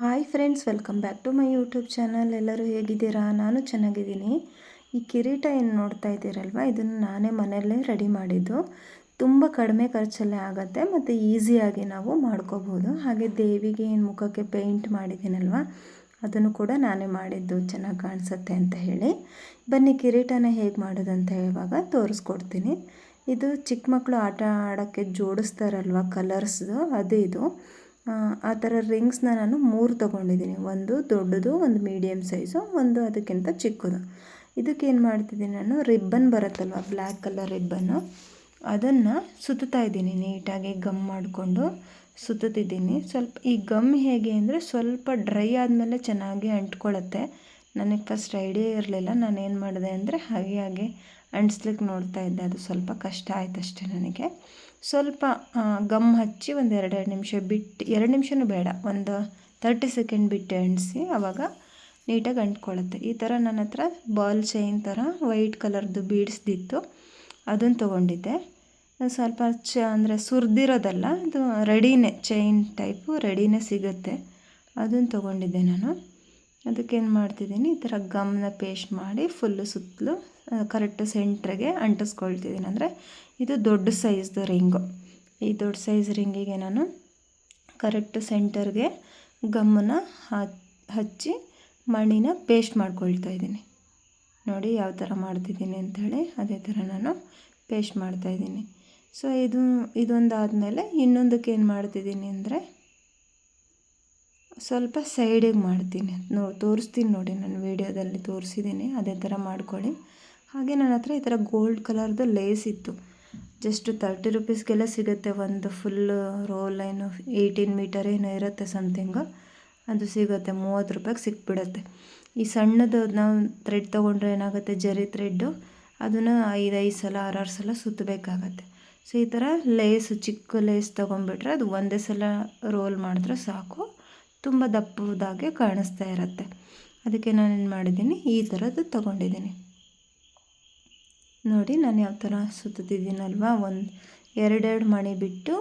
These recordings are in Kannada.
Hi friends welcome back to my YouTube channel ಎಲ್ಲರೂ ಹೇಗಿದ್ದೀರಾ? ನಾನು ಚೆನ್ನಾಗಿದ್ದೀನಿ. ಈ ಕಿರೀಟ ಏನು ನೋಡ್ತಾ ಇದ್ದೀರಲ್ವ? ಇದನ್ನು ನಾನೇ ಮನೆಯಲ್ಲೇ ರೆಡಿ ಮಾಡಿದ್ದು. ತುಂಬ ಕಡಿಮೆ ಖರ್ಚಲ್ಲೇ ಆಗುತ್ತೆ, ಮತ್ತು ಈಸಿಯಾಗಿ ನಾವು ಮಾಡ್ಕೋಬೋದು. ಹಾಗೆ ದೇವಿಗೆ ಏನು ಮುಖಕ್ಕೆ ಪೇಂಟ್ ಮಾಡಿದ್ದೀನಲ್ವ? ಅದನ್ನು ಕೂಡ ನಾನೇ ಮಾಡಿದ್ದು. ಚೆನ್ನಾಗಿ ಕಾಣಿಸುತ್ತೆ ಅಂತ ಹೇಳಿ. ಬನ್ನಿ, ಕಿರೀಟನ ಹೇಗೆ ಮಾಡೋದಂತ ಇವಾಗ ತೋರಿಸ್ಕೊಡ್ತೀನಿ. ಇದು ಚಿಕ್ಕ ಮಕ್ಕಳು ಆಟ ಆಡೋಕ್ಕೆ ಜೋಡಿಸ್ತಾರಲ್ವ? ಕಲರ್ಸ್ದು ಅದು ಇದು. ಆ ಥರ ರಿಂಗ್ಸ್ನ ನಾನು ಮೂರು ತೊಗೊಂಡಿದ್ದೀನಿ. ಒಂದು ದೊಡ್ಡದು, ಒಂದು ಮೀಡಿಯಮ್ ಸೈಜು ಒಂದು ಅದಕ್ಕಿಂತ ಚಿಕ್ಕದು. ಇದಕ್ಕೇನು ಮಾಡ್ತಿದ್ದೀನಿ ನಾನು ರಿಬ್ಬನ್ ಬರುತ್ತಲ್ವ ಬ್ಲ್ಯಾಕ್ ಕಲರ್ ರಿಬ್ಬನ್ನು ಅದನ್ನು ಸುತ್ತಾ ಇದ್ದೀನಿ, ನೀಟಾಗಿ ಗಮ್ ಮಾಡಿಕೊಂಡು ಸುತ್ತುತ್ತಿದ್ದೀನಿ. ಸ್ವಲ್ಪ, ಈ ಗಮ್ ಹೇಗೆ ಅಂದರೆ ಸ್ವಲ್ಪ ಡ್ರೈ ಆದಮೇಲೆ ಚೆನ್ನಾಗಿ ಅಂಟ್ಕೊಳ್ಳುತ್ತೆ ನನಗೆ ಫಸ್ಟ್ ಐಡಿಯಾ ಇರಲಿಲ್ಲ. ನಾನು ಏನು ಮಾಡಿದೆ ಅಂದರೆ, ಹಾಗೆ ಹಾಗೆ ಅಂಟಿಸ್ಲಿಕ್ಕೆ ನೋಡ್ತಾ ಇದ್ದೆ. ಅದು ಸ್ವಲ್ಪ ಕಷ್ಟ ಆಯ್ತು ಅಷ್ಟೇ ನನಗೆ. ಸ್ವಲ್ಪ ಗಮ್ ಹಚ್ಚಿ ಒಂದು ಎರಡೆರಡು ನಿಮಿಷ ಬಿಟ್ಟು, ಎರಡು ನಿಮಿಷವೂ ಬೇಡ, ಒಂದು ತರ್ಟಿ ಸೆಕೆಂಡ್ ಬಿಟ್ಟು ಎಣಿಸಿ ಆವಾಗ ನೀಟಾಗಿ ಅಂಟ್ಕೊಳ್ಳುತ್ತೆ. ಈ ಥರ ನನ್ನ ಹತ್ರ ಬಾಲ್ ಚೈನ್ ಥರ ವೈಟ್ ಕಲರ್ದು ಬೀಡ್ಸ್ದಿತ್ತು ಅದನ್ನು ತೊಗೊಂಡಿದ್ದೆ. ಸ್ವಲ್ಪ ಚ, ಅಂದರೆ ಸುರಿದಿರೋದಲ್ಲ, ಅದು ರೆಡಿನೇ ಚೈನ್ ಟೈಪು ರೆಡಿನೇ ಸಿಗುತ್ತೆ. ಅದನ್ನು ತೊಗೊಂಡಿದ್ದೆ ನಾನು. ಅದಕ್ಕೇನು ಮಾಡ್ತಿದ್ದೀನಿ, ಈ ಥರ ಗಮ್ನ ಪೇಸ್ಟ್ ಮಾಡಿ ಫುಲ್ಲು ಸುತ್ತಲೂ ಕರೆಕ್ಟ್ ಸೆಂಟ್ರಿಗೆ ಅಂಟಿಸ್ಕೊಳ್ತಿದ್ದೀನಿ. ಅಂದರೆ ಇದು ದೊಡ್ಡ ಸೈಜ್ದು ರಿಂಗು ಈ ದೊಡ್ಡ ಸೈಜ್ ರಿಂಗಿಗೆ ನಾನು ಕರೆಕ್ಟ್ ಸೆಂಟರ್ಗೆ ಗಮ್ಮನ್ನ ಹಚ್ಚಿ ಮಣಿನ ಪೇಸ್ಟ್ ಮಾಡ್ಕೊಳ್ತಾ ಇದ್ದೀನಿ. ನೋಡಿ ಯಾವ ಥರ ಮಾಡ್ತಿದ್ದೀನಿ ಅಂಥೇಳಿ ಅದೇ ಥರ ನಾನು ಪೇಸ್ಟ್ ಮಾಡ್ತಾಯಿದ್ದೀನಿ ಸೊ ಇದು, ಇದೊಂದಾದಮೇಲೆ ಇನ್ನೊಂದಕ್ಕೆ ಏನು ಮಾಡ್ತಿದ್ದೀನಿ ಅಂದರೆ ಸ್ವಲ್ಪ ಸೈಡಿಗೆ ಮಾಡ್ತೀನಿ. ನೋ, ತೋರಿಸ್ತೀನಿ ನೋಡಿ, ನಾನು ವೀಡಿಯೋದಲ್ಲಿ ತೋರಿಸಿದ್ದೀನಿ ಅದೇ ಥರ ಮಾಡ್ಕೊಳ್ಳಿ. ಹಾಗೆ ನನ್ನ ಹತ್ರ ಈ ಥರ ಗೋಲ್ಡ್ ಕಲರ್ದು ಲೇಸ್ ಇತ್ತು. ಜಸ್ಟ್ ತರ್ಟಿ ರುಪೀಸ್ಗೆಲ್ಲ ಸಿಗುತ್ತೆ. ಒಂದು ಫುಲ್ ರೋಲ್ ಏನು ಏಯ್ಟೀನ್ ಮೀಟರ್ ಏನೋ ಇರುತ್ತೆ ಸಮಥಿಂಗು ಅದು ಸಿಗುತ್ತೆ. ಮೂವತ್ತು ರೂಪಾಯಿಗೆ ಸಿಕ್ಬಿಡುತ್ತೆ. ಈ ಸಣ್ಣದು ನಾವು ಥ್ರೆಡ್ ತೊಗೊಂಡ್ರೆ ಏನಾಗುತ್ತೆ? ಜರಿ ಥ್ರೆಡ್ಡು ಅದನ್ನು ಐದು ಐದು ಸಲ ಆರಾರು ಸಲ ಸುತ್ತಬೇಕಾಗತ್ತೆ. ಸೊ ಈ ಥರ ಲೇಸ್ ಚಿಕ್ಕ ಲೇಸ್ ತೊಗೊಂಡ್ಬಿಟ್ರೆ ಅದು ಒಂದೇ ಸಲ ರೋಲ್ ಮಾಡಿದ್ರೆ ಸಾಕು. ತುಂಬ ದಪ್ಪದಾಗೆ ಕಾಣಿಸ್ತಾ ಇರುತ್ತೆ. ಅದಕ್ಕೆ ನಾನೇನು ಮಾಡಿದ್ದೀನಿ, ಈ ಥರದ್ದು ತೊಗೊಂಡಿದ್ದೀನಿ. ನೋಡಿ, ನಾನು ಯಾವ ಥರ ಸುತ್ತಿದ್ದೀನಲ್ವ? ಒಂದು ಎರಡೆರಡು ಮಣಿ ಬಿಟ್ಟು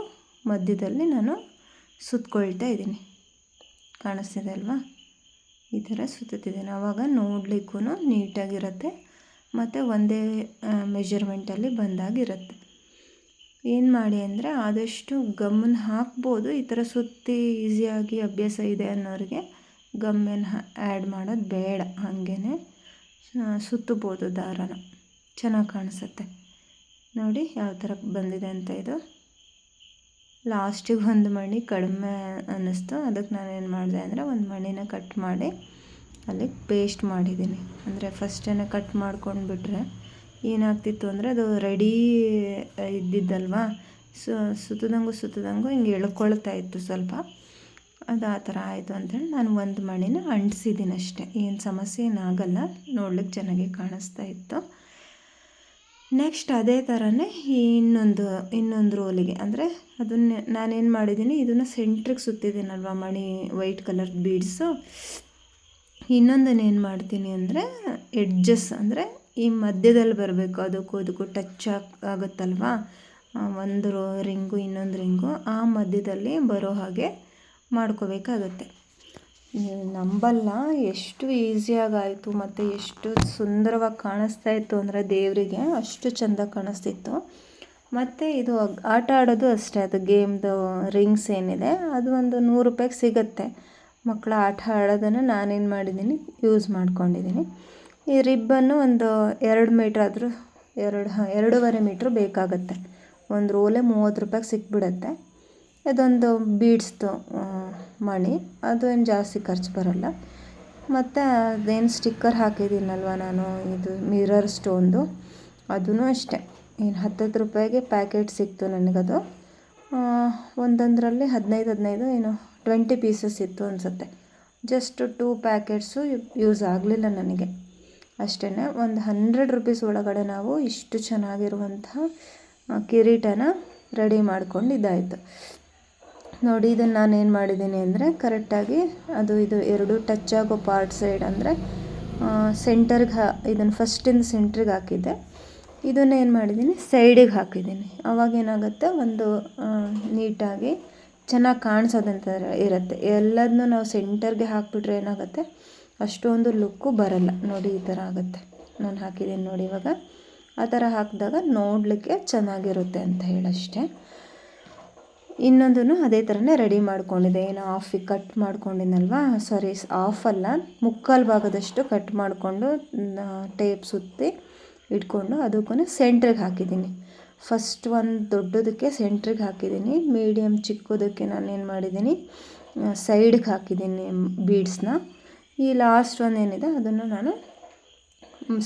ಮಧ್ಯದಲ್ಲಿ ನಾನು ಸುತ್ತಕೊಳ್ತಾ ಇದ್ದೀನಿ. ಕಾಣಿಸ್ತಿದೆ ಅಲ್ವಾ? ಈ ಥರ ಸುತ್ತಿದ್ದೀನಿ ಆವಾಗ ನೋಡಲಿಕ್ಕೂ ನೀಟಾಗಿರುತ್ತೆ, ಮತ್ತು ಒಂದೇ ಮೆಜರ್ಮೆಂಟಲ್ಲಿ ಬಂದಾಗಿರುತ್ತೆ. ಏನು ಮಾಡಿ ಅಂದರೆ ಆದಷ್ಟು ಗಮ್ಮನ್ನು ಹಾಕ್ಬೋದು. ಈ ಥರ ಸುತ್ತಿ ಈಸಿಯಾಗಿ ಅಭ್ಯಾಸ ಇದೆ ಅನ್ನೋರಿಗೆ ಗಮ್ಮೇನು ಆ್ಯಡ್ ಮಾಡೋದು ಬೇಡ. ಹಾಗೇ ಸುತ್ತಬೋದು ದಾರನ. ಚೆನ್ನಾಗಿ ಕಾಣಿಸುತ್ತೆ. ನೋಡಿ ಯಾವ ಥರ ಬಂದಿದೆ ಅಂತ ಇದು. ಲಾಸ್ಟಿಗೆ ಒಂದು ಮಣಿ ಕಡಿಮೆ ಅನ್ನಿಸ್ತು. ಅದಕ್ಕೆ ನಾನು ಏನು ಮಾಡಿದೆ ಅಂದರೆ ಒಂದು ಮಣಿನ ಕಟ್ ಮಾಡಿ, ಅಲ್ಲಿಗೆ ಪೇಸ್ಟ್ ಮಾಡಿದ್ದೀನಿ. ಅಂದರೆ ಫಸ್ಟೇನೆ ಕಟ್ ಮಾಡ್ಕೊಂಡು ಬಿಟ್ಟರೆ ಏನಾಗ್ತಿತ್ತು ಅಂದರೆ ಅದು ರೆಡಿ ಇದ್ದಿದ್ದಲ್ವಾ? ಸುತ್ತದಂಗು ಸುತ್ತದಂಗು ಹಿಂಗೆ ಎಳ್ಕೊಳ್ತಾ ಇತ್ತು ಸ್ವಲ್ಪ. ಅದು ಆ ಥರ ಆಯಿತು ಅಂತೇಳಿ ನಾನು ಒಂದು ಮಣಿನ ಅಂಟಿಸಿದ್ದೀನಿ ಅಷ್ಟೇ. ಏನು ಸಮಸ್ಯೆ ಏನಾಗಲ್ಲ ನೋಡ್ಲಿಕ್ಕೆ ಚೆನ್ನಾಗಿ ಕಾಣಿಸ್ತಾ ಇತ್ತು. ನೆಕ್ಸ್ಟ್ ಅದೇ ಥರನೇ ಇನ್ನೊಂದು ಇನ್ನೊಂದು ರೋಲಿಗೆ. ಅಂದರೆ ಅದನ್ನ ನಾನೇನು ಮಾಡಿದ್ದೀನಿ, ಇದನ್ನು ಸೆಂಟ್ರಿಗೆ ಸುತ್ತಿದ್ದೀನಲ್ವ ಮಣಿ ವೈಟ್ ಕಲರ್ ಬೀಡ್ಸು ಇನ್ನೊಂದನ್ನು ಏನು ಮಾಡ್ತೀನಿ ಅಂದರೆ ಎಡ್ಜಸ್ ಅಂದರೆ ಈ ಮಧ್ಯದಲ್ಲಿ ಬರಬೇಕು. ಅದಕ್ಕೂ ಅದಕ್ಕೂ ಟಚ್ ಆಗುತ್ತಲ್ವ? ಒಂದು ರಿಂಗು, ಇನ್ನೊಂದು ರಿಂಗು ಆ ಮಧ್ಯದಲ್ಲಿ ಬರೋ ಹಾಗೆ ಮಾಡ್ಕೋಬೇಕಾಗತ್ತೆ. ನೀವು ನಂಬಲ್ಲ, ಎಷ್ಟು ಈಸಿಯಾಗಾಯಿತು ಮತ್ತು ಎಷ್ಟು ಸುಂದರವಾಗಿ ಕಾಣಿಸ್ತಾ ಇತ್ತು ಅಂದರೆ ದೇವರಿಗೆ ಅಷ್ಟು ಚೆಂದ ಕಾಣಿಸ್ತಿತ್ತು. ಮತ್ತು ಇದು ಆಟ ಆಡೋದು ಅಷ್ಟೇ, ಅದು ಗೇಮ್ದು ರಿಂಗ್ಸ್ ಏನಿದೆ, ಅದು ಒಂದು ನೂರು ರೂಪಾಯಿಗೆ ಸಿಗುತ್ತೆ. ಮಕ್ಕಳ ಆಟ ಆಡೋದನ್ನು ನಾನೇನು ಮಾಡಿದ್ದೀನಿ, ಯೂಸ್ ಮಾಡ್ಕೊಂಡಿದ್ದೀನಿ. ಈ ರಿಬ್ಬನ್ನು ಒಂದು ಎರಡು ಮೀಟ್ರ್ ಆದರೂ ಎರಡು, ಹಾಂ, ಎರಡೂವರೆ ಮೀಟ್ರ್ ಬೇಕಾಗುತ್ತೆ. ಒಂದು ರೋಲೆ ಮೂವತ್ತು ರೂಪಾಯಿಗೆ ಸಿಕ್ಬಿಡುತ್ತೆ. ಇದೊಂದು ಬೀಡ್ಸ್ದು ಮಣಿ. ಅದು ಏನು ಜಾಸ್ತಿ ಖರ್ಚು ಬರೋಲ್ಲ. ಮತ್ತು ಅದೇನು ಸ್ಟಿಕ್ಕರ್ ಹಾಕಿದ್ದೀನಲ್ವ ನಾನು, ಇದು ಮಿರರ್ ಸ್ಟೋನ್ದು. ಅದೂ ಅಷ್ಟೇ. ಏನು ಹತ್ತತ್ತು ರೂಪಾಯಿಗೆ ಪ್ಯಾಕೆಟ್ ಸಿಕ್ತು ನನಗದು. ಒಂದೊಂದರಲ್ಲಿ ಹದಿನೈದು ಹದಿನೈದು, ಏನು ಟ್ವೆಂಟಿ ಪೀಸಸ್ ಇತ್ತು ಅನಿಸುತ್ತೆ. ಜಸ್ಟ್ ಟೂ ಪ್ಯಾಕೆಟ್ಸು ಯೂಸ್ ಆಗಲಿಲ್ಲ ನನಗೆ. ಅಷ್ಟೇ ಒಂದು ಹಂಡ್ರೆಡ್ ರುಪೀಸ್ ಒಳಗಡೆ ನಾವು ಇಷ್ಟು ಚೆನ್ನಾಗಿರುವಂತಹ ಕಿರೀಟನ ರೆಡಿ ಮಾಡ್ಕೊಂಡಿದ್ದಾಯಿತು. ನೋಡಿ ಇದನ್ನು ನಾನು ಏನು ಮಾಡಿದ್ದೀನಿ ಅಂದರೆ ಕರೆಕ್ಟಾಗಿ ಅದು, ಇದು ಎರಡು ಟಚ್ ಆಗೋ ಪಾರ್ಟ್ ಸೈಡ್ ಅಂದರೆ ಸೆಂಟರ್ಗೆ ಹಾ ಇದನ್ನು ಫಸ್ಟಿಂದ ಸೆಂಟ್ರಿಗೆ ಹಾಕಿದ್ದೆ. ಇದನ್ನು ಏನು ಮಾಡಿದ್ದೀನಿ ಸೈಡಿಗೆ ಹಾಕಿದ್ದೀನಿ. ಅವಾಗ ಏನಾಗುತ್ತೆ, ಒಂದು ನೀಟಾಗಿ ಚೆನ್ನಾಗಿ ಕಾಣಿಸೋದಂತ ಇರುತ್ತೆ. ಎಲ್ಲದನ್ನೂ ನಾವು ಸೆಂಟರ್ಗೆ ಹಾಕಿಬಿಟ್ರೆ ಏನಾಗುತ್ತೆ ಅಷ್ಟೊಂದು ಲುಕ್ಕು ಬರಲ್ಲ. ನೋಡಿ, ಈ ಥರ ಆಗುತ್ತೆ. ನಾನು ಹಾಕಿದ್ದೀನಿ ನೋಡಿ ಇವಾಗ. ಆ ಥರ ಹಾಕಿದಾಗ ನೋಡಲಿಕ್ಕೆ ಚೆನ್ನಾಗಿರುತ್ತೆ ಅಂತ ಹೇಳಷ್ಟೇ. ಇನ್ನೊಂದನ್ನು ಅದೇ ಥರನೇ ರೆಡಿ ಮಾಡ್ಕೊಂಡಿದ್ದೆ. ಏನು ಆಫಿಗೆ ಕಟ್ ಮಾಡ್ಕೊಂಡಿದ್ದಲ್ವಾ ಸಾರಿ ಆಫ್ ಅಲ್ಲ. ಮುಕ್ಕಾಲು ಭಾಗದಷ್ಟು ಕಟ್ ಮಾಡಿಕೊಂಡು ಟೇಪ್ ಸುತ್ತಿ ಇಟ್ಕೊಂಡು ಅದಕ್ಕೂ ಸೆಂಟ್ರಿಗೆ ಹಾಕಿದ್ದೀನಿ ಫಸ್ಟ್ ಒಂದು ದೊಡ್ಡದಕ್ಕೆ ಸೆಂಟ್ರಿಗೆ ಹಾಕಿದ್ದೀನಿ ಮೀಡಿಯಮ್ ಚಿಕ್ಕದಕ್ಕೆ ನಾನು ಏನು ಮಾಡಿದ್ದೀನಿ ಸೈಡ್ಗೆ ಹಾಕಿದ್ದೀನಿ ಬೀಡ್ಸ್ನ ಈ ಲಾಸ್ಟ್ ಒಂದು ಏನಿದೆ, ಅದನ್ನು ನಾನು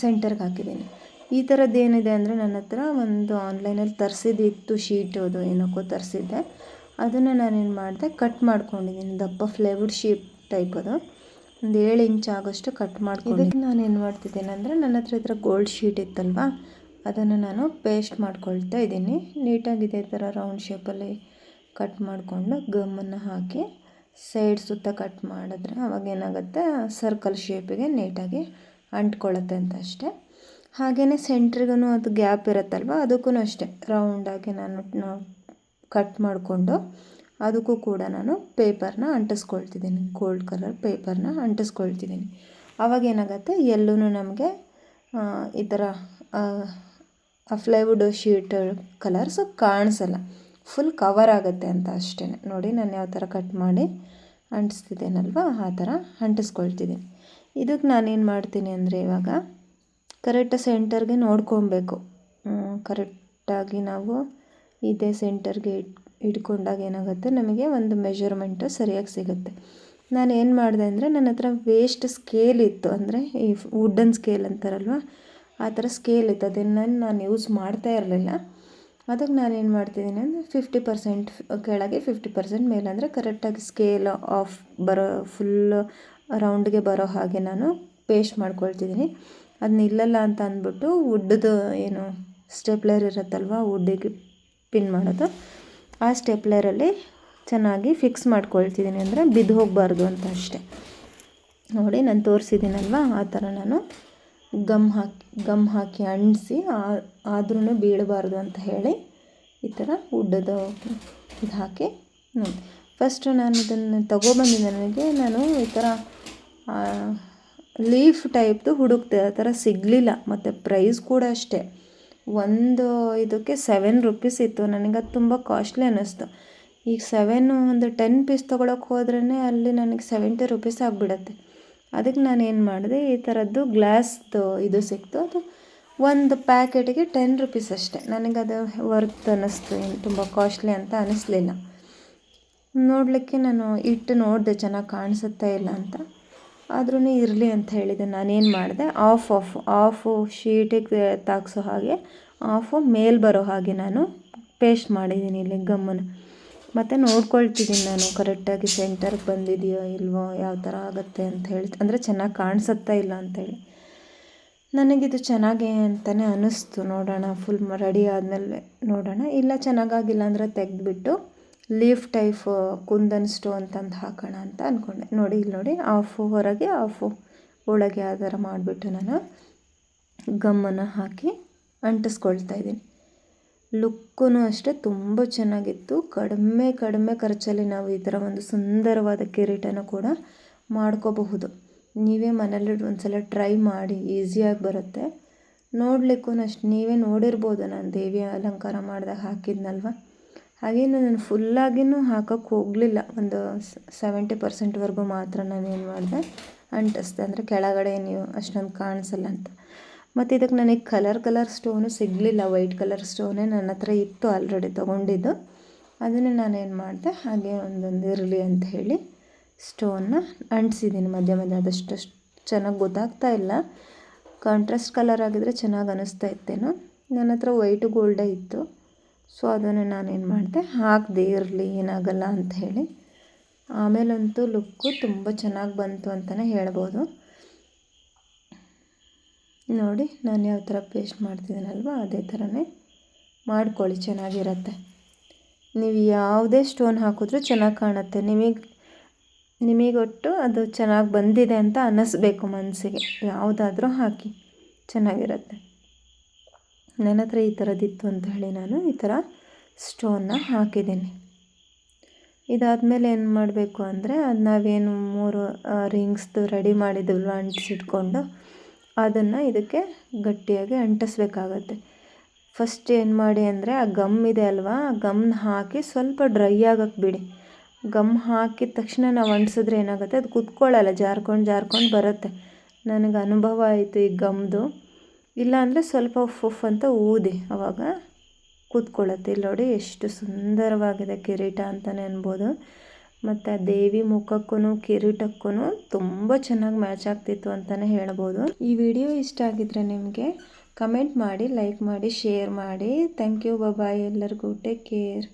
ಸೆಂಟರ್ಗೆ ಹಾಕಿದ್ದೀನಿ. ಈ ಥರದ್ದು ಏನಿದೆ ಅಂದರೆ ನನ್ನ ಹತ್ರ ಒಂದು ಆನ್ಲೈನಲ್ಲಿ ತರಿಸಿದ್ದಿತ್ತು ಶೀಟ್ ಅದು, ಏನಕ್ಕೋ ತರಿಸಿದ್ದೆ. ಅದನ್ನು ನಾನೇನು ಮಾಡಿದೆ ಕಟ್ ಮಾಡ್ಕೊಂಡಿದ್ದೀನಿ. ದಪ್ಪ ಫ್ಲೇವರ್ಡ್ ಶೀಪ್ ಟೈಪ್ ಅದು. ಒಂದು ಏಳು ಇಂಚ್ ಆಗೋಷ್ಟು ಕಟ್ ಮಾಡ್ಕೊಂಡು ಇದಕ್ಕೆ ನಾನು ಏನು ಮಾಡ್ತಿದ್ದೀನಿ ಅಂದರೆ, ನನ್ನ ಹತ್ರ ಈ ಗೋಲ್ಡ್ ಶೀಟ್ ಇತ್ತಲ್ವ, ಅದನ್ನು ನಾನು ಪೇಸ್ಟ್ ಮಾಡ್ಕೊಳ್ತಾ ಇದ್ದೀನಿ. ನೀಟಾಗಿದೆ ಈ ಥರ ರೌಂಡ್ ಶೇಪಲ್ಲಿ ಕಟ್ ಮಾಡಿಕೊಂಡು ಗಮ್ಮನ್ನು ಹಾಕಿ ಸೈಡ್ ಸುತ್ತ ಕಟ್ ಮಾಡಿದ್ರೆ ಅವಾಗ ಏನಾಗುತ್ತೆ? ಸರ್ಕಲ್ ಶೇಪಿಗೆ ನೀಟಾಗಿ ಅಂಟ್ಕೊಳ್ಳುತ್ತೆ ಅಂತ ಅಷ್ಟೇ. ಹಾಗೆಯೇ ಸೆಂಟ್ರಿಗೂ ಅದು ಗ್ಯಾಪ್ ಇರುತ್ತಲ್ವ? ಅದಕ್ಕೂ ಅಷ್ಟೇ. ರೌಂಡಾಗಿ ನಾನು ಕಟ್ ಮಾಡಿಕೊಂಡು ಅದಕ್ಕೂ ಕೂಡ ನಾನು ಪೇಪರ್ನ ಅಂಟಿಸ್ಕೊಳ್ತಿದ್ದೀನಿ. ಗೋಲ್ಡ್ ಕಲರ್ ಪೇಪರ್ನ ಅಂಟಿಸ್ಕೊಳ್ತಿದ್ದೀನಿ. ಅವಾಗ ಏನಾಗುತ್ತೆ? ಎಲ್ಲೂ ನಮಗೆ ಈ ಥರ ಫ್ಲೈವುಡ್ ಶೀಟ್ ಕಲರ್ಸು ಕಾಣಿಸಲ್ಲ. ಫುಲ್ ಕವರ್ ಆಗುತ್ತೆ ಅಂತ ಅಷ್ಟೇ ನೋಡಿ ನಾನು ಯಾವ ಥರ ಕಟ್ ಮಾಡಿ ಅಂಟಿಸ್ತಿದ್ದೇನಲ್ವ? ಆ ಥರ ಅಂಟಿಸ್ಕೊಳ್ತಿದ್ದೀನಿ. ಇದಕ್ಕೆ ನಾನೇನು ಮಾಡ್ತೀನಿ ಅಂದರೆ ಇವಾಗ ಕರೆಕ್ಟ್ ಸೆಂಟರ್ಗೆ ನೋಡ್ಕೊಬೇಕು. ಕರೆಕ್ಟಾಗಿ ನಾವು ಇದೇ ಸೆಂಟರ್ಗೆ ಇಟ್, ಇಟ್ಕೊಂಡಾಗ ಏನಾಗುತ್ತೆ? ನಮಗೆ ಒಂದು ಮೆಷರ್ಮೆಂಟು ಸರಿಯಾಗಿ ಸಿಗುತ್ತೆ. ನಾನು ಏನು ಮಾಡಿದೆ ಅಂದರೆ ನನ್ನ ಹತ್ರ ವೇಸ್ಟ್ ಸ್ಕೇಲ್ ಇತ್ತು. ಅಂದರೆ ಈ ವುಡನ್ ಸ್ಕೇಲ್ ಅಂತಾರಲ್ವ? ಆ ಥರ ಸ್ಕೇಲ್ ಇತ್ತು. ಅದನ್ನು ನಾನು ಯೂಸ್ ಮಾಡ್ತಾ ಇರಲಿಲ್ಲ. ಅದಕ್ಕೆ ನಾನು ಏನು ಮಾಡ್ತಿದ್ದೀನಿ ಅಂದರೆ ಫಿಫ್ಟಿ ಪರ್ಸೆಂಟ್ ಕೆಳಗೆ ಫಿಫ್ಟಿ ಪರ್ಸೆಂಟ್ ಮೇಲೆ ಅಂದರೆ ಕರೆಕ್ಟಾಗಿ ಸ್ಕೇಲ್ ಆಫ್ ಬರೋ ಫುಲ್ ರೌಂಡ್ಗೆ ಬರೋ ಹಾಗೆ ನಾನು ಪೇಸ್ಟ್ ಮಾಡ್ಕೊಳ್ತಿದ್ದೀನಿ. ಅದನ್ನ ಇಲ್ಲಲ್ಲ ಅಂತ ಅಂದ್ಬಿಟ್ಟು ವುಡ್ದು ಏನು ಸ್ಟೆಪ್ಲರ್ ಇರುತ್ತಲ್ವ ವುಡ್ಡಿಗೆ ಪಿನ್ ಮಾಡೋದು, ಆ ಸ್ಟೆಪ್ಲರಲ್ಲಿ ಚೆನ್ನಾಗಿ ಫಿಕ್ಸ್ ಮಾಡ್ಕೊಳ್ತಿದ್ದೀನಿ ಅಂದರೆ ಬಿದ್ದು ಹೋಗಬಾರ್ದು ಅಂತ ಅಷ್ಟೆ. ನೋಡಿ, ನಾನು ತೋರಿಸಿದ್ದೀನಲ್ವ? ಆ ಥರ ನಾನು ಗಮ್ ಹಾಕಿ ಗಮ್ ಹಾಕಿ ಅಂಟಿಸಿ ಆದ್ರೂ ಬೀಳಬಾರ್ದು ಅಂತ ಹೇಳಿ ಈ ಥರ ಉಡ್ಡದ ಇದು ಹಾಕಿ ನೋಡಿ. ಫಸ್ಟು ನಾನು ಇದನ್ನು ತೊಗೊಬಂದಿದ್ದೆ ನನಗೆ. ನಾನು ಈ ಥರ ಲೀಫ್ ಟೈಪ್ದು ಹುಡುಕ್ತೆ ಆ ಥರ ಸಿಗಲಿಲ್ಲ. ಮತ್ತು ಪ್ರೈಸ್ ಕೂಡ ಅಷ್ಟೇ. ಒಂದು ಇದಕ್ಕೆ ಸೆವೆನ್ ರುಪೀಸ್ ಇತ್ತು. ನನಗೆ ಅದು ತುಂಬ ಕಾಸ್ಟ್ಲಿ ಅನ್ನಿಸ್ತು. ಈಗ ಸೆವೆನ್ ಒಂದು ಟೆನ್ ಪೀಸ್ ತೊಗೊಳಕ್ಕೆ ಹೋದ್ರೇ ಅಲ್ಲಿ ನನಗೆ ಸೆವೆಂಟಿ ರುಪೀಸ್ ಆಗಿಬಿಡತ್ತೆ. ಅದಕ್ಕೆ ನಾನು ಏನು ಮಾಡಿದೆ, ಈ ಥರದ್ದು ಗ್ಲಾಸ್ದು ಇದು ಸಿಕ್ತು. ಅದು ಒಂದು ಪ್ಯಾಕೆಟಿಗೆ ಟೆನ್ ರುಪೀಸ್ ಅಷ್ಟೇ. ನನಗದು ವರ್ತ್ ಅನ್ನಿಸ್ತು. ಏನು ತುಂಬ ಕಾಸ್ಟ್ಲಿ ಅಂತ ಅನ್ನಿಸ್ಲಿಲ್ಲ. ನೋಡಲಿಕ್ಕೆ ನಾನು ಇಟ್ಟು ನೋಡಿದೆ, ಚೆನ್ನಾಗಿ ಕಾಣಿಸುತ್ತಾ ಇಲ್ಲ ಅಂತ. ಆದ್ರೂ ಇರಲಿ ಅಂತ ಹೇಳಿದೆ. ನಾನೇನು ಮಾಡಿದೆ ಆಫ್ ಆಫ್ ಆಫು ಶೀಟಿಗೆ ತಾಗಿಸೋ ಹಾಗೆ ಆಫು ಮೇಲ್ ಬರೋ ಹಾಗೆ ನಾನು ಪೇಸ್ಟ್ ಮಾಡಿದ್ದೀನಿ ಇಲ್ಲಿ ಗಮ್ಮನ್ನು ಮತ್ತು ನೋಡ್ಕೊಳ್ತಿದ್ದೀನಿ ನಾನು. ಕರೆಕ್ಟಾಗಿ ಸೆಂಟರ್ಗೆ ಬಂದಿದೆಯೋ ಇಲ್ವೋ, ಯಾವ ಥರ ಆಗುತ್ತೆ ಅಂತ ಹೇಳಿ. ಅಂದರೆ ಚೆನ್ನಾಗಿ ಕಾಣಿಸುತ್ತಾ ಇಲ್ಲ ಅಂತೇಳಿ ನನಗಿದು ಚೆನ್ನಾಗೇ ಅಂತಲೇ ಅನ್ನಿಸ್ತು ನೋಡೋಣ ಫುಲ್ ರೆಡಿ ಆದಮೇಲೆ ನೋಡೋಣ. ಇಲ್ಲ ಚೆನ್ನಾಗಾಗಿಲ್ಲ ಅಂದರೆ ತೆಗೆದ್ಬಿಟ್ಟು ಲೀಫ್ ಟೈಫ್ ಕುಂದನ್ ಸ್ಟೋ ತಂದು ಹಾಕೋಣ ಅಂತ ಅಂದ್ಕೊಂಡೆ ನೋಡಿ, ಇಲ್ಲಿ ನೋಡಿ ಆಫು ಹೊರಗೆ ಆಫು ಒಳಗೆ ಆ ಥರ ಮಾಡಿಬಿಟ್ಟು ನಾನು ಗಮ್ಮನ್ನು ಹಾಕಿ ಅಂಟಿಸ್ಕೊಳ್ತಾ ಇದ್ದೀನಿ. ಲುಕ್ಕೂ ಅಷ್ಟೇ ತುಂಬ ಚೆನ್ನಾಗಿತ್ತು. ಕಡಿಮೆ ಕಡಿಮೆ ಖರ್ಚಲ್ಲಿ ನಾವು ಈ ಥರ ಒಂದು ಸುಂದರವಾದ ಕಿರೀಟನ ಕೂಡ ಮಾಡ್ಕೋಬಹುದು. ನೀವೇ ಮನೇಲಿ ಒಂದು ಸಲ ಟ್ರೈ ಮಾಡಿ ಈಸಿಯಾಗಿ ಬರುತ್ತೆ. ನೋಡಲಿಕ್ಕೂ ಅಷ್ಟು ನೀವೇ ನೋಡಿರ್ಬೋದು. ನಾನು ದೇವಿಯ ಅಲಂಕಾರ ಮಾಡಿದಾಗ ಹಾಕಿದ್ನಲ್ವ? ಹಾಗೇನು ನಾನು ಫುಲ್ಲಾಗಿನೂ ಹಾಕೋಕ್ಕೆ ಹೋಗಲಿಲ್ಲ. ಒಂದು ಸೆವೆಂಟಿ ಪರ್ಸೆಂಟ್ವರೆಗೂ ಮಾತ್ರ ನಾನು ಏನು ಮಾಡಿದೆ. ಅಂಟಿಸ್ದೆ. ಅಂದರೆ ಕೆಳಗಡೆ ನೀವು ಅಷ್ಟೊಂದು ಕಾಣಿಸಲ್ಲ ಅಂತ. ಮತ್ತು ಇದಕ್ಕೆ ನನಗೆ ಕಲರ್ ಕಲರ್ ಸ್ಟೋನು ಸಿಗಲಿಲ್ಲ ವೈಟ್ ಕಲರ್ ಸ್ಟೋನೇ ನನ್ನ ಹತ್ರ ಇತ್ತು ಆಲ್ರೆಡಿ ತೊಗೊಂಡಿದ್ದು. ಅದನ್ನೇ ನಾನೇನು ಮಾಡಿದೆ, ಹಾಗೆ ಒಂದೊಂದು ಇರಲಿ ಅಂತ ಹೇಳಿ ಸ್ಟೋನ್ನ ಅಂಟಿಸಿದ್ದೀನಿ. ಮಧ್ಯ ಮಧ್ಯ ಅದಷ್ಟು ಚೆನ್ನಾಗಿ ಗೊತ್ತಾಗ್ತಾ ಇಲ್ಲ. ಕಾಂಟ್ರಾಸ್ಟ್ ಕಲರ್ ಆಗಿದ್ರೆ ಚೆನ್ನಾಗಿ ಅನ್ನಿಸ್ತಾ ಇತ್ತೇನೋ. ನನ್ನ ಹತ್ರ ವೈಟು ಗೋಲ್ಡೇ ಇತ್ತು. ಸೊ ಅದನ್ನು ನಾನೇನು ಮಾಡಿದೆ, ಹಾಕದೆ ಇರಲಿ ಏನಾಗಲ್ಲ ಅಂತ ಹೇಳಿ. ಆಮೇಲಂತೂ ಲುಕ್ಕು ತುಂಬ ಚೆನ್ನಾಗಿ ಬಂತು ಅಂತಲೇ ಹೇಳ್ಬೋದು. ನೋಡಿ, ನಾನು ಯಾವ ಥರ ಪೇಸ್ಟ್ ಮಾಡ್ತಿದ್ದೀನಲ್ವ, ಅದೇ ಥರನೇ ಮಾಡ್ಕೊಳ್ಳಿ, ಚೆನ್ನಾಗಿರತ್ತೆ. ನೀವು ಯಾವುದೇ ಸ್ಟೋನ್ ಹಾಕಿದ್ರೂ ಚೆನ್ನಾಗಿ ಕಾಣುತ್ತೆ. ನಿಮಗೆ, ನಿಮಗೊಟ್ಟು ಅದು ಚೆನ್ನಾಗಿ ಬಂದಿದೆ ಅಂತ ಅನ್ನಿಸ್ಬೇಕು ಮನಸ್ಸಿಗೆ ಯಾವುದಾದ್ರೂ ಹಾಕಿ, ಚೆನ್ನಾಗಿರುತ್ತೆ. ನನ್ನ ಹತ್ರ ಈ ಥರದ್ದಿತ್ತು ಅಂತ ಹೇಳಿ ನಾನು ಈ ಥರ ಸ್ಟೋನ್ನ ಹಾಕಿದ್ದೀನಿ. ಇದಾದಮೇಲೆ ಏನು ಮಾಡಬೇಕು ಅಂದರೆ, ಅದು ನಾವೇನು ಮೂರು ರಿಂಗ್ಸ್ದು ರೆಡಿ ಮಾಡಿದ್ವಲ್ವ ಅಂಟಿಸಿಟ್ಕೊಂಡು ಅದನ್ನು ಇದಕ್ಕೆ ಗಟ್ಟಿಯಾಗಿ ಅಂಟಿಸ್ಬೇಕಾಗತ್ತೆ. ಫಸ್ಟ್ ಏನು ಮಾಡಿ ಅಂದರೆ ಆ ಗಮ್ ಇದೆ ಅಲ್ವಾ, ಆ ಗಮ್ನ ಹಾಕಿ ಸ್ವಲ್ಪ ಡ್ರೈ ಆಗಕ್ಕೆ ಬಿಡಿ. ಗಮ್ ಹಾಕಿದ ತಕ್ಷಣ ನಾವು ಅಂಟಿಸಿದ್ರೆ ಏನಾಗುತ್ತೆ, ಅದು ಕುತ್ಕೊಳ್ಳಲ್ಲ, ಜಾರ್ಕೊಂಡು ಜಾರ್ಕೊಂಡು ಬರುತ್ತೆ. ನನಗೆ ಅನುಭವ ಆಯಿತು ಈ ಗಮ್ದು. ಇಲ್ಲಾಂದರೆ ಸ್ವಲ್ಪ ಉಫ್ ಉಫ್ ಅಂತ ಊದಿ ಅವಾಗ ಕೂತ್ಕೊಳ್ಳುತ್ತೆ. ಇಲ್ಲಿ ನೋಡಿ ಎಷ್ಟು ಸುಂದರವಾಗಿದೆ ಕಿರೀಟ ಅಂತಲೇ ಅನ್ಬೋದು. ಮತ್ತು ದೇವಿ ಮುಖಕ್ಕೂ ಕಿರೀಟಕ್ಕೂ ತುಂಬ ಚೆನ್ನಾಗಿ ಮ್ಯಾಚ್ ಆಗ್ತಿತ್ತು ಅಂತಲೇ ಹೇಳ್ಬೋದು. ಈ ವಿಡಿಯೋ ಇಷ್ಟ ಆಗಿದ್ರೆ ನಿಮಗೆ ಕಮೆಂಟ್ ಮಾಡಿ ಲೈಕ್ ಮಾಡಿ ಶೇರ್ ಮಾಡಿ. ಥ್ಯಾಂಕ್ ಯು ಬಾಯ್ ಎಲ್ಲರಿಗೂ. Take care